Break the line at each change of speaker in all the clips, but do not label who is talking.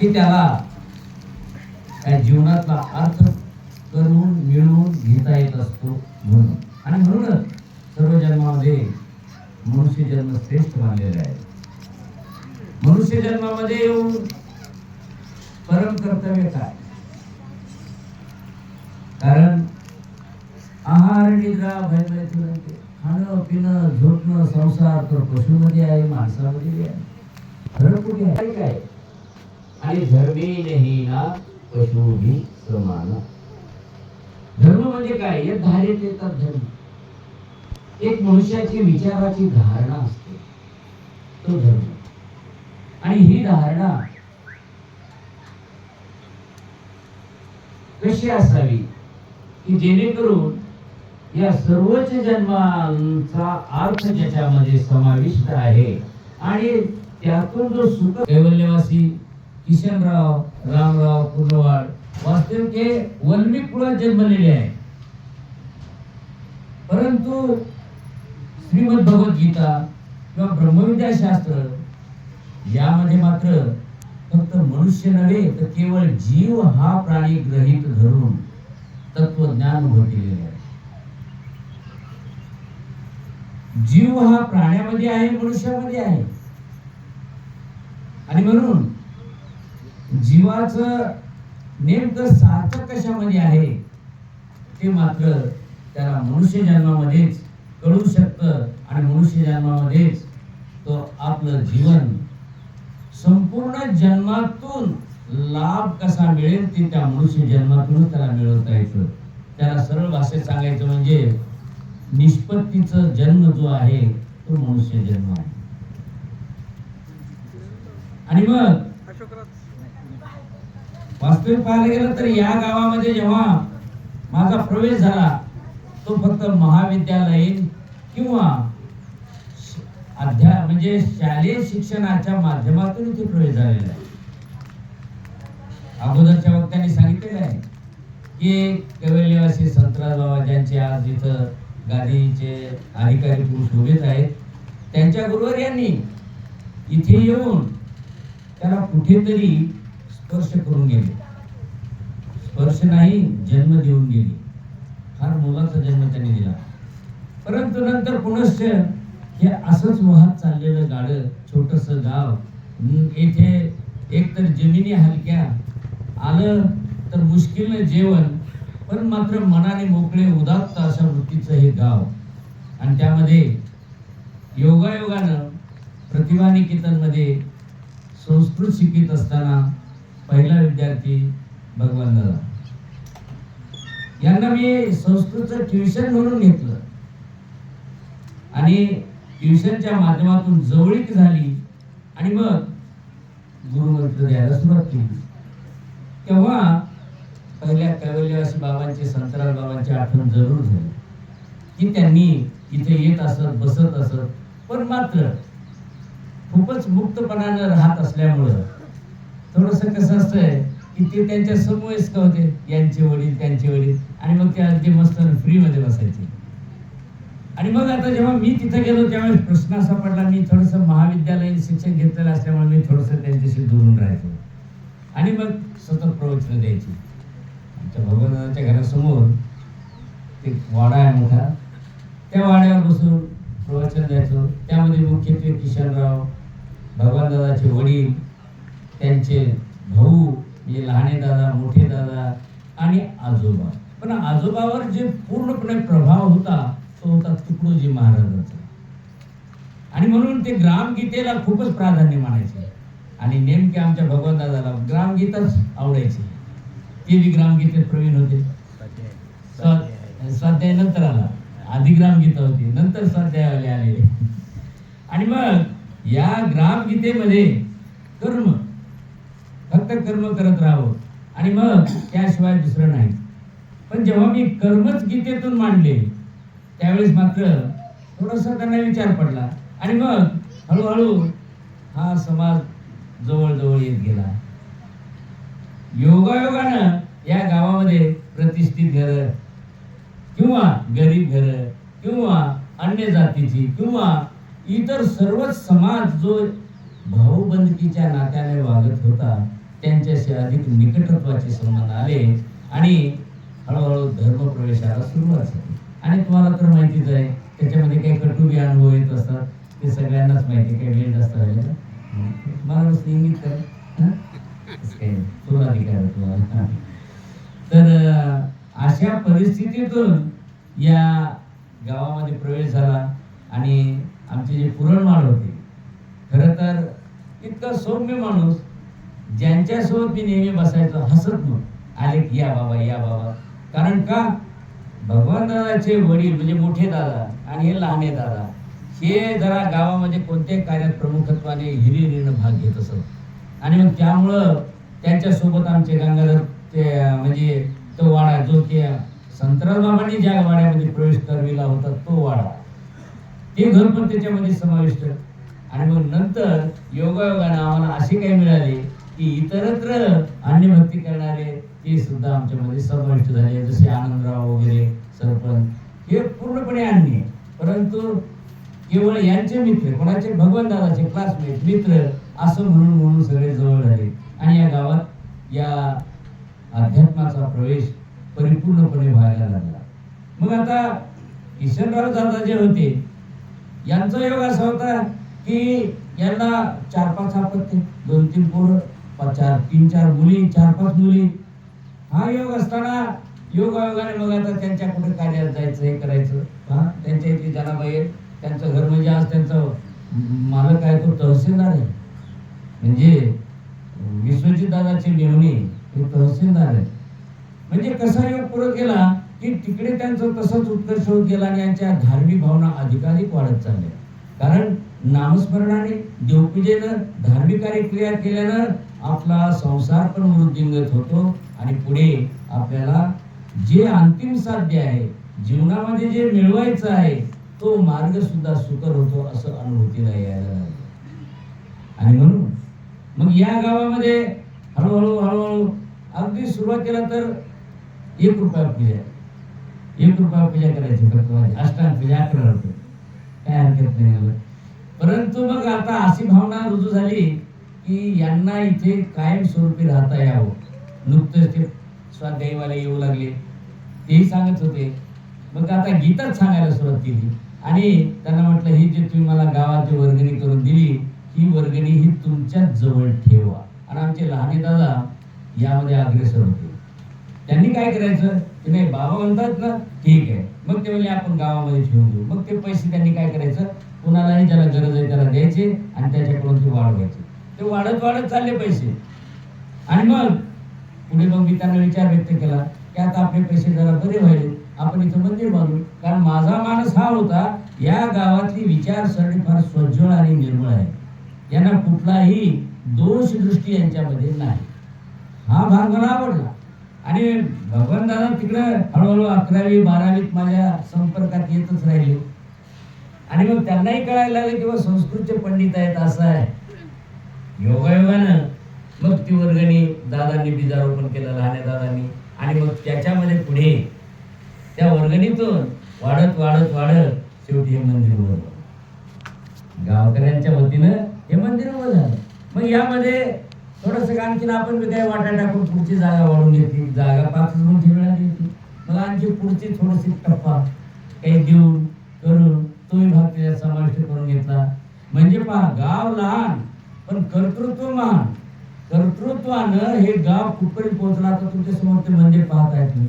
की त्याला त्या जीवनातला अर्थ करून मिळवून घेता येत असतो म्हणून. आणि म्हणूनच सर्व जन्मामध्ये मनुष्य जन्म श्रेष्ठ मानलेला आहे. मनुष्य जन्मामध्ये येऊन परम कर्तव्य काय? कारण आहार निद्रा भय खाणं पिणं झोपणं संसार तर पशुमध्ये आहे माणसामध्ये आहे. खरं कुठे आहे? काय? आणि धर्मी नाही ना कशुभी समान. धर्म म्हणजे काय? या धारेत येतात धर्म. एक मनुष्याची विचाराची धारणा असते. तो धर्म. आणि ही धारणा कशी असावी? की जेणेकरून या सर्वच जन्मांचा अर्थ ज्याच्यामध्ये समाविष्ट आहे आणि त्यातून जो सुख कैवल्यवासी किशनराव रामराव पूर्णवाड वास्तविक हे वल्मी कुळात जन्मलेले आहे. परंतु श्रीमद भगवद्गीता किंवा ब्रह्मविद्याशास्त्र यामध्ये मात्र फक्त मनुष्य नव्हे तर केवळ जीव हा प्राणी ग्रहित धरून तत्वज्ञान उभं केलेले आहे. जीव हा प्राण्यामध्ये आहे मनुष्यामध्ये आहे. आणि म्हणून जीवाचं नेमकं सार्थक कशामध्ये आहे ते मात्र त्याला मनुष्य जन्मामध्येच कळू शकतं आणि मनुष्य जन्मामध्येच तो आपलं जीवन संपूर्ण जन्मातून लाभ कसा मिळेल ते त्या मनुष्य जन्मातूनच त्याला मिळवता येतं. त्याला सरळ भाषेत सांगायचं म्हणजे निष्पत्तीचा जन्म जो आहे तो मनुष्य जन्म आहे. आणि मग वास्तविक पाहायला गेलं तर या गावामध्ये जेव्हा माझा प्रवेश झाला तो फक्त महाविद्यालयीन किंवा अध्या म्हणजे शालेय शिक्षणाच्या माध्यमातून इथे प्रवेश झालेला आहे. अगोदरच्या वक्त्यांनी सांगितलेलं आहे की कवलनिवासी संतराज बाबा ज्यांचे आज इथं गादीचे अधिकारी पुरुष उभेच आहेत त्यांच्या गुरुवर यांनी इथे येऊन त्याला कुठेतरी स्पर्श करून गेले. स्पर्श नाही जन्म देऊन गेले. फार मुलाचा जन्म त्यांनी दिला. परंतु नंतर पुनश्च हे असंच वाहत चाललेलं गाडं छोटस गाव येथे एक तर जमिनी हलक्या आलं तर मुश्किलनं जेवण पण मात्र मनाने मोकळे उदात्त अशा वृत्तीचं हे गाव. आणि त्यामध्ये योगायोगानं प्रतिभा निकेतनमध्ये संस्कृत शिकित असताना पहिला विद्यार्थी भगवान दादा. यांना मी संस्कृतचं ट्युशन म्हणून घेतलं. आणि ट्युशनच्या माध्यमातून जवळीक झाली आणि मग गुरुमंत्र द्यायला सुरुवात केली. तेव्हा पहिल्या कैवल्यवासी बाबांचे संतराम बाबांची आठवण जरूर झाली. की त्यांनी इथे येत असत बसत असत पण मात्र खूपच मुक्तपणानं राहत असल्यामुळं थोडस कसं असतंय की ते त्यांच्या समवयस्क होते? यांचे वडील त्यांचे वडील. आणि मग ते अगदी मस्त फ्री मध्ये बसायचे. आणि मग आता जेव्हा मी तिथे गेलो त्यावेळेस प्रश्न असा पडला मी थोडस महाविद्यालयीन शिक्षण घेतलेलं असल्यामुळे मी थोडस त्यांच्याशी दुरून राहायचो. आणि मग सतत प्रवचन द्यायची. आमच्या भगवंताच्या घरासमोर एक वाडा आहे मोठा. त्या वाड्यावर बसून प्रवचन द्यायचो. त्यामध्ये मुख्यत्वे किशनराव भगवानदादाचे वडील त्यांचे भाऊ म्हणजे लहाने दादा मोठे दादा आणि आजोबा. पण आजोबावर जे पूर्णपणे प्रभाव होता तो होता तुकडोजी महाराजांचा. आणि म्हणून ते ग्रामगीतेला खूपच प्राधान्य मानायचे. आणि नेमके आमच्या भगवान दादाला ग्रामगीताच आवडायचे. ते बी ग्रामगीतेत प्रवीण होते. स्वा- स्वाध्याय नंतर आला. आधी ग्रामगीता होती नंतर स्वाध्यायवाले आले आणि मग या ग्रामगीतेमध्ये कर्म फक्त कर्म करत राहावं. आणि मग त्याशिवाय दुसरं नाही. पण जेव्हा मी कर्मच गीतेतून मांडले त्यावेळेस मात्र थोडासा त्यांना विचार पडला. आणि मग हळूहळू हा समाज जवळजवळ येत गेला. योगायोगानं या गावामध्ये प्रतिष्ठित घर किंवा गरीब घर किंवा अन्य जातीची किंवा इतर सर्वच समाज जो भाऊबंदकीच्या नात्याने वागत होता त्यांच्याशी अधिक निकटत्वाचे संबंध आले आणि हळूहळू धर्मप्रवेशाला सुरुवात झाली. आणि तुम्हाला तर माहितीच आहे त्याच्यामध्ये काही कटुबी अनुभव येत असतात. ते सगळ्यांनाच माहिती काही वेळ जास्त राहिले मला इंगित कर. तुला अधिकार तुम्हाला. तर अशा परिस्थितीतून या गावामध्ये प्रवेश झाला आणि आमचे जे पुरणमाळ होते खरं तर इतका सौम्य माणूस ज्यांच्यासोबत मी नेहमी बसायचो हसत मग आले की या बाबा या बाबा. कारण का? भगवान दादाचे वडील म्हणजे मोठे दादा आणि हे लहाने दादा हे जरा गावामध्ये कोणत्याही कार्यात प्रमुखत्वाने हिरिरीनं भाग घेत असत. आणि मग त्यामुळं त्यांच्यासोबत आमचे गंगाधर ते म्हणजे तो वाडा जो की संतराज बाबांनी ज्या वाड्यामध्ये प्रवेश करविला होता तो वाडा. ते घर पण त्याच्यामध्ये समाविष्ट. आणि मग नंतर योगायोगाने आम्हाला असे काही मिळाले की इतरत्र अन्यभक्ती करणारे ते सुद्धा आमच्यामध्ये समाविष्ट झाले. जसे आनंदराव वगैरे सरपंच हे पूर्णपणे अन्य. परंतु केवळ यांचे मित्र कोणाचे? भगवान दादाचे क्लासमेट मित्र असं म्हणून म्हणून सगळे जवळ झाले आणि या गावात या अध्यात्माचा प्रवेश परिपूर्णपणे व्हायला लागला. मग आता किशनराव दादा जे होते. यांचा योग असा होता की यांना चार पाच आपत्ती दोन तीन पोरं पाच चार तीन चार मुली चार पाच मुली. हा योग असताना योगायोगाने मग आता त्यांच्या कुठे कार्यात जायचं हे करायचं. हा? त्यांच्या इथे जनाबाई आहेत. त्यांचं घर म्हणजे आज त्यांचं मालक आहे तो तहसीलदार आहे. म्हणजे विश्वजित दादाची मेहुणे हे तहसीलदार आहेत. म्हणजे कसा योग पुढे गेला? की तिकडे त्यांचं तसंच उत्कर्ष होत गेला आणि यांच्या धार्मिक भावना अधिकाधिक वाढत चालल्या. कारण नामस्मरणाने देवपूजेनं धार्मिक कार्यक्रिया केल्यानं आपला संसार पण वृद्धिंगत होतो आणि पुढे आपल्याला जे अंतिम साध्य आहे जीवनामध्ये जे मिळवायचं आहे तो मार्ग सुद्धा सुकर होतो असं अनुभूतीला यायला आणि म्हणून मग या गावामध्ये हळूहळू हळूहळू अगदी सुरुवातीला तर एक रुपया पूजा. एक रुपया पूजा करायची फक्त माझी अष्टांग पूजा अकरा रुपये काय हरकत नाही परंतु मग आता अशी भावना रुजू झाली की यांना इथे कायम स्वरूपी राहता यावं. नुकतंच ते स्वाध्यायीवाले येऊ लागले. तेही सांगत होते. मग आता गीताच सांगायला सुरुवात केली. आणि त्यांना म्हटलं ही जे तुम्ही मला गावाची वर्गणी करून दिली ही वर्गणी ही तुमच्याच जवळ ठेवा. आणि आमचे लहाने दादा यामध्ये अग्रेसर होते. त्यांनी काय करायचं? की नाही बाबा म्हणतात ना ठीक आहे. मग ते म्हणजे आपण गावामध्ये ठेवून देऊ मग ते पैसे त्यांनी काय करायचं? कुणालाही ज्याला गरज आहे त्याला द्यायचे आणि त्याच्याकडून ते वाढवायचे ते वाढत वाढत चालले पैसे. आणि मग पुढे मग मी त्यांना विचार व्यक्त केला की आता आपले पैसे जरा बरे व्हायले आपण इथं मंदिर बांधू. कारण माझा मानस हा होता या गावातली विचारसरणी फार स्वज्वळ आणि निर्मळ आहे. यांना कुठलाही दोष दृष्टी यांच्यामध्ये नाही. हा भाग मला आवडला. आणि भगवान दादा तिकडं हळूहळू अकरावी बारावीत माझ्या संपर्कात येतच राहिले. आणि मग त्यांनाही कळायला लागलं की संस्कृतचे पंडित आहेत असं आहे. योगायोगानं मग ती वर्गणी दादांनी बीजारोपण केलं लहान्या दादांनी. आणि मग त्याच्यामध्ये पुढे त्या वर्गणीतून वाढत वाढत वाढत शेवटी हे मंदिर उभं गावकऱ्यांच्या वतीनं हे मंदिर उभं झालं मग यामध्ये थोडस आणखीन आपण बी काही वाटा टाकून पुढची जागा वाढून घेतली जागा पाच दोन मिळाली होती मला आणखी पुढची थोडीशी टप्पा काही देऊन करून तोही भाग त्याच्यात समाविष्ट करून घेतला. म्हणजे पहा गाव लहान पण कर्तृत्व महान. कर्तृत्वानं हे गाव कुठपर्यंत पोहोचला तर तुमच्यासमोर ते मंदिर पाहत आहेत तुम्ही.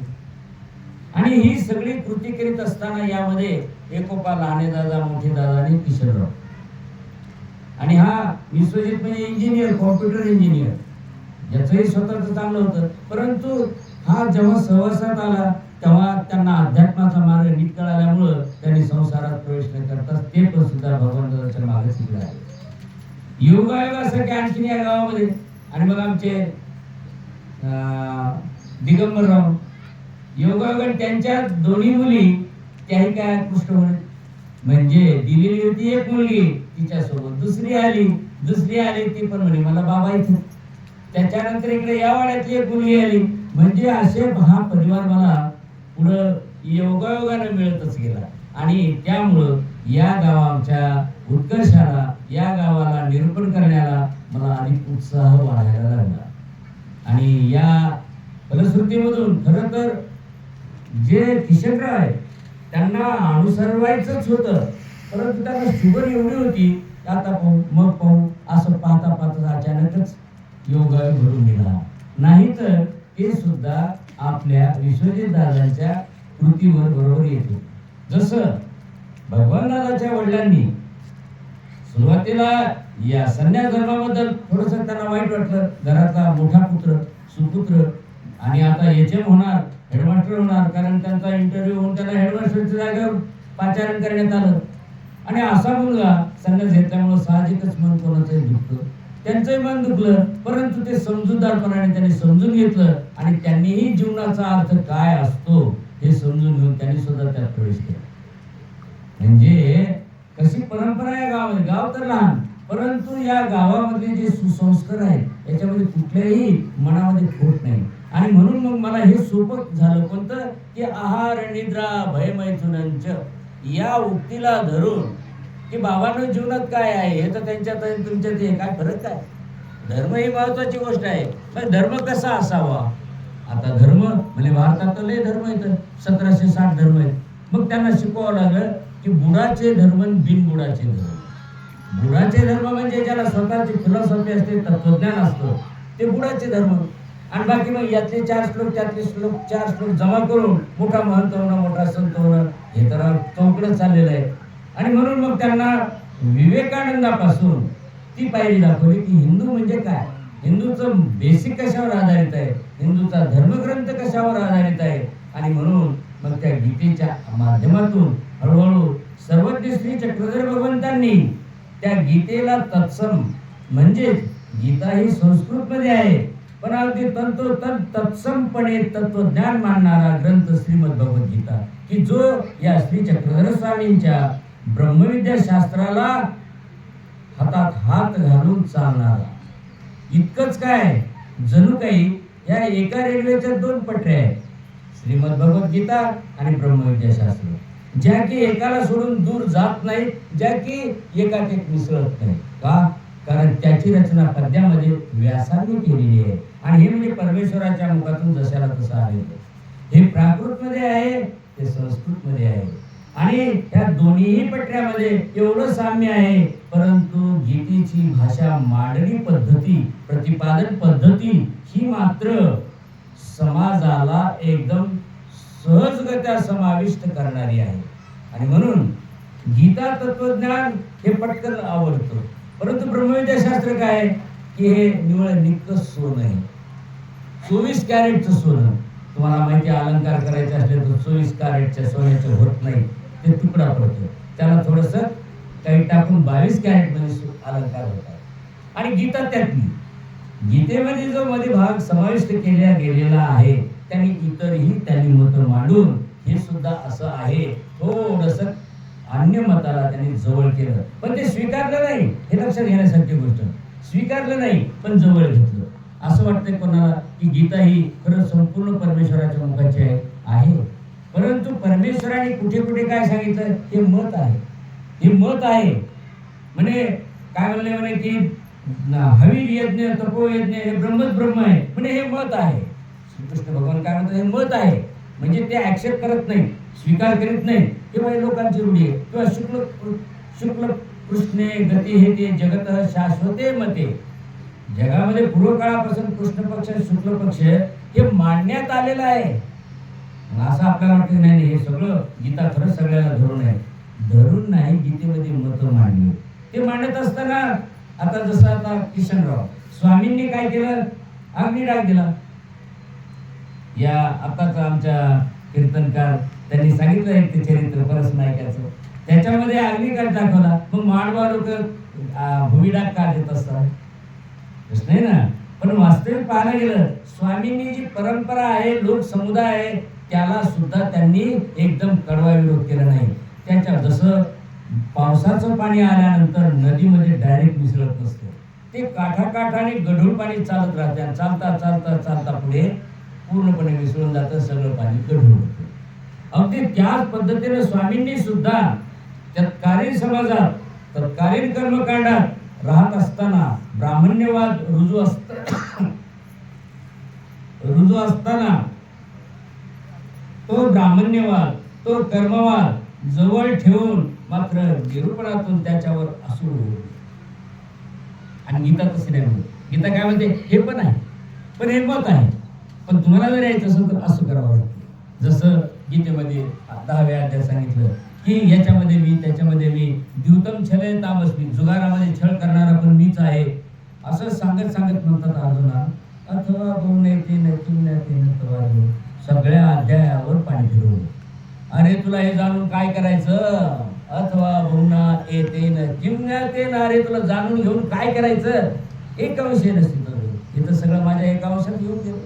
आणि ही सगळी कृती करीत असताना यामध्ये एकोपा लहाने दादा मोठे दादा आणि किशोरराव. आणि हा विश्वजित म्हणजे इंजिनियर कॉम्प्युटर इंजिनियर ज्याचंही स्वतःच चांगलं होतं. परंतु हा जेव्हा सहवासात आला तेव्हा त्यांना अध्यात्माचा मार्ग नीट कळाल्यामुळं त्यांनी संसारात प्रवेश न करताच ते पण सुद्धा भगवंताच्या मागे शिकले आहे योगायोगासाठी आणखीन या गावामध्ये. आणि मग आमचे अं, दिगंबरराव. योगायोगाने त्यांच्या दोन्ही मुली त्याही काय कृष्ण म्हणे म्हणजे दिलेली होती एक मुलगी तिच्यासोबत. दुसरी आली दुसरी आली ती पण म्हणे मला बाबा इथे. त्याच्यानंतर इकडे या वाड्यातली एक मुलगी आली. म्हणजे असे हा परिवार मला पुढं योगायोगानं मिळतच गेला. आणि त्यामुळं या गावाच्या उत्कर्षाला या गावाला निरूपण करण्याला मला अधिक उत्साह वाढायला लागला. आणि या फलश्रुतीमधून खरं तर जे किशनराव आहे त्यांना अनुसरवायचंच होतं. परंतु त्यांना शुगर एवढी होती आता पाहू मग पाहू असं पाहता पाहता अचानकच योगा घडून गेला नाहीतर ते सुद्धा आपल्या विश्वजित दादांच्या कृतीवर बरोबर येतो. जसं भगवान दादाच्या वडिलांनी सुरुवातीला या संन्यास धर्माबद्दल थोडस त्यांना वाईट वाटलं. घरातला मोठा पुत्र सुपुत्र आणि आता एच एम होणार हेडमास्टर होणार कारण त्यांचा इंटरव्ह्यू होऊन त्यांना हेडमास्टरच्या जागेवर पाचारण करण्यात आलं. आणि असा मुलगा संन्यास घेतल्यामुळे साहजिकच मन कोणाचंही दुखतं. त्यांचंही मन दुखलं परंतु ते समजूतदारपणाने त्यांनी समजून घेतलं आणि त्यांनीही जीवनाचा अर्थ काय असतो हे समजून घेऊन त्यांनी सुद्धा त्यात प्रवेश केला. म्हणजे कशी परंपरा आहे गावामध्ये? गाव तर लहान परंतु या गावामध्ये जे सुसंस्कार आहेत याच्यामध्ये कुठल्याही मनामध्ये खोट नाही. आणि म्हणून मग मला हे सोपं झालं कोणतं? की आहार निद्रा भय मैथुनांच या उक्तीला धरून की बाबांनो जीवनात काय आहे? हे तर त्यांच्यात तुमच्यात आहे काय फरक काय? धर्म ही महत्वाची गोष्ट आहे. पण धर्म कसा असावा? आता धर्म म्हणजे भारतात तर लय धर्म आहेत. सतराशे साठ धर्म आहेत. मग त्यांना शिकवावं लागलं की बुडाचे धर्म बिनबुडाचे धर्म. बुडाचे धर्म म्हणजे ज्याला स्वतःची फिलॉसॉफी असते तत्वज्ञान असतं. ते बुडाचे धर्म. आणि बाकी मग यातले चार श्लोक त्यातले श्लोक चार श्लोक जमा करून मोठा महंत होणं मोठा संत होणं हे तर चौकडं चाललेलं आहे. आणि म्हणून मग त्यांना विवेकानंदापासून ती पायरी दाखवली की हिंदू म्हणजे काय? हिंदूचं बेसिक कशावर आधारित आहे? हिंदूचा धर्मग्रंथ कशावर आधारित आहे? आणि म्हणून मग त्या गीतेच्या माध्यमातून हळूहळू सर्वज्ञ श्री चक्रधर भगवंतांनी त्या गीतेला तत्सम म्हणजेच गीता ही संस्कृतमध्ये आहे. पण अगदी तंतोतंत तत्समपणे तत्वज्ञान मानणारा ग्रंथ श्रीमद भगवद्गीता. की जो या श्री चक्रधर स्वामींच्या ब्रह्मविद्या शास्त्राला हातात हात घालून चालणारा. इतकंच काय? जणू काही या एका रेल्वेच्या दोन पटऱ्या आहेत. श्रीमद भगवद्गीता आणि ब्रह्मविद्या शास्त्र ज्या की एकाला सोडून दूर जात नाही ज्या की एकात एक मिसळत नाही का? कारण त्याची रचना पद्यामध्ये व्यासाने केलेली आहे. आणि हे म्हणजे परमेश्वराच्या मुखातून जशाला तसं आले हे प्राकृत मध्ये आहे ते संस्कृत मध्ये आहे. आणि ह्या दोन्हीही पट्ट्यामध्ये एवढं साम्य आहे परंतु गीतेची भाषा मांडणी पद्धती प्रतिपादन पद्धती ही मात्र समाजाला एकदम सहजगत्या समाविष्ट करणारी आहे. आणि म्हणून गीता तत्वज्ञान हे पटकन आवडतं. परंतु ब्रह्मविद्याशास्त्र काय की हे निवळ निकस सोन आहे. चोवीस कॅरेटचं सोनं. तुम्हाला माहिती अलंकार करायचे असले तर चोवीस कॅरेटच्या सोन्याचे होत नाही. ते तुकडा पडतो. त्याला थोडस काही टाकून बावीस कॅरेटमध्ये अलंकार होतात. आणि गीता त्यातली. गीतेमध्ये जो मध्ये भाग समाविष्ट केला गेलेला आहे त्यांनी इतरही त्यांनी मत मांडून हे सुद्धा असं आहे. थोडस अन्य मताला त्यांनी जवळ केलं. पण ते स्वीकारलं नाही. हे लक्षात घेण्यासारखी गोष्ट. स्वीकारलं नाही पण जवळ घेतलं. असं वाटतंय कोणाला की गीता ही खरं संपूर्ण परमेश्वराच्या मुखाची आहे. आहे. परंतु परमेश्वराने कुठे कुठे काय सांगितलं? हे मत आहे. हे मत आहे. म्हणे काय म्हणले म्हणे की हवी हवीर यज्ञ तपो यज्ञ हे ब्रह्मच ब्रह्म आहे. म्हणे हे मत आहे. श्रीकृष्ण भगवान काय म्हणतात? हे मत आहे. म्हणजे ते ऍक्सेप्ट करत नाही स्वीकार करीत नाही. हे लोकांची रूढी आहे. किंवा शुक्ल शुक्ल कृष्णे गती हे ते जगत शाश्वते मते. जगामध्ये पूर्वकाळापासून कृष्ण पक्ष शुक्ल पक्ष हे मांडण्यात आलेलं आहे. असं आपल्याला वाटतं नाही हे सगळं गीता खरंच सगळ्याला धरून आहे. धरून नाही गीतेमध्ये मत मांडली ते मांडत असताना आता जसं आता किशनराव स्वामींनी काय केलं? अग्निडाग दिला या आताच आमच्या कीर्तनकार त्यांनी सांगितलं एक ते चरित्र परस नायकाचं त्याच्यामध्ये अग्निकाठ दाखवला. मग मांडवा लोक भूमिडाग का देत असतात? प्रश्न आहे ना? पण वास्तविक पाहायला गेलं स्वामींनी जी परंपरा आहे लोक समुदाय आहे त्याला सुद्धा त्यांनी एकदम कडवा विरोध केला नाही. त्याच्या जसं पावसाचं पाणी आल्यानंतर नदीमध्ये डायरेक्ट मिसळत नसतं. ते काठाकाठाने गढूळ पाणी चालत राहते आणि चालता चालता चालता पुढे पूर्णपणे मिसळून जातं सगळं पाणी गढूळ होतं. अगदी त्याच पद्धतीने स्वामींनी सुद्धा तत्कालीन समाजात तत्कालीन कर्मकांडात राहत असताना ब्राह्मण्यवाद रुजू असत रुजू असताना तो ब्राह्मण्यवाद तो कर्मवाद जवळ ठेवून मात्र निरूपणातून त्याच्यावर असू आणि गीता तसे नाही म्हणत. गीता काय म्हणते? हे पण आहे पण हे मत आहे. पण तुम्हाला जर यायचं असेल तर असं करावं लागतं. जसं गीतेमध्ये दहाव्या अध्याय सांगितलं की याच्यामध्ये मी त्याच्यामध्ये मी द्युतम छले तामस मी जुगारामध्ये छळ करणारा पण मीच आहे. असं सांगत सांगत म्हणतात अर्जुना अथवा बहु येते नक्की सगळ्या अध्यायावर पाणी फिरवलं अरे तुला हे जाणून काय करायचं? अथवा बहुना येते न किमण्याते ना अरे तुला जाणून घेऊन काय करायचं? एका विषय नसते हे तर सगळं माझ्या एका अंशात येऊन गेलं.